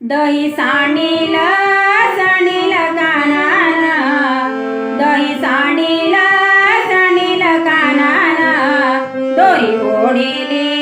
दही सांडीला सांडीला कानाना दही सांडीला सांडीला कानाना दोरी ओढिली